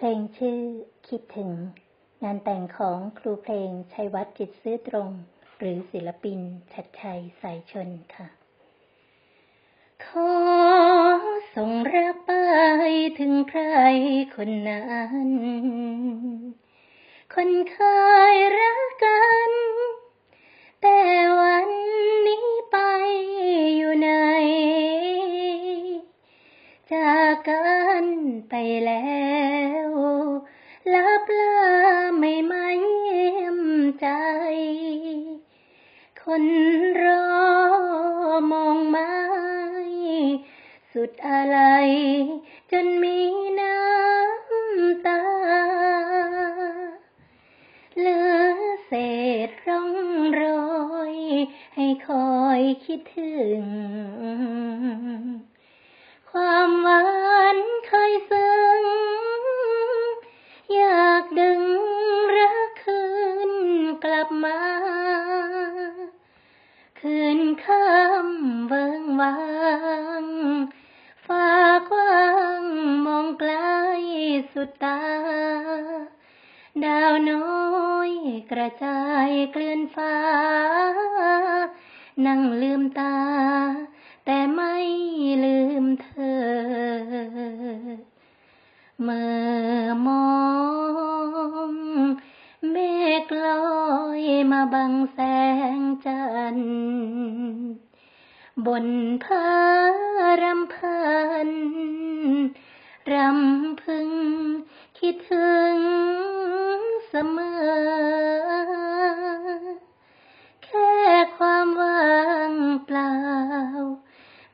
เพลงชื่อคิดถึง งานแต่งของครูเพลงชัยวัฒน์จิตซื้อตรง หรือศิลปินชัดชัยสายชนค่ะ ขอส่งรักไปถึงใครคนนั้น คนเคยรักกัน แต่วันนี้ไปอยู่ไหนจากกันไปแล้ว ลับลาไม่ไม่เยี่ยมใจ คนรอมองไม้สุดอะไรจนมีน้ำตา เหลือเศษร่องรอย ให้คอยคิดถึง คืนค่ำเบิงวางฟ้ากว้างมองไกลสุดตา ดาวน้อยกระจายเกลื่อนฟ้า นั่งลืมตา แต่ไม่ลืมเธอเมื่อ อยมาบังแสงจันทร์บนพารำพันรำพึง คิดถึงเสมอ แค่ความว่างเปล่า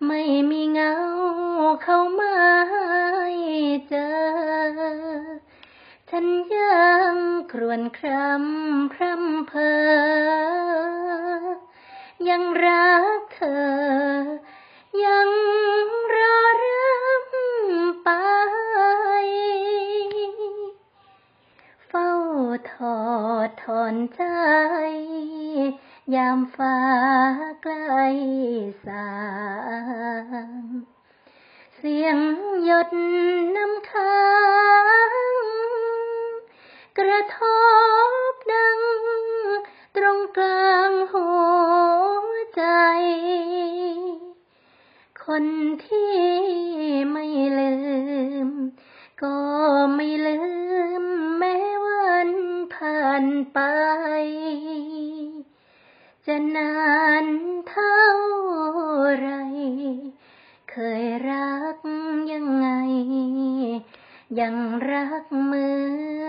ไม่มีเงาเข้ามาให้เจอ ฉันยังครวนครำพร่ำ เพอยังรักเธอ ยังรอรับไป เฝ้าทอดถอนใจ ยามฟ้าใกล้สางเสียงหยดน้ำค้างกระทบ คนที่ไม่ลืม ก็ไม่ลืมแม้วันผ่านไป จะนานเท่าไร เคยรักยังไง ยังรักเหมือ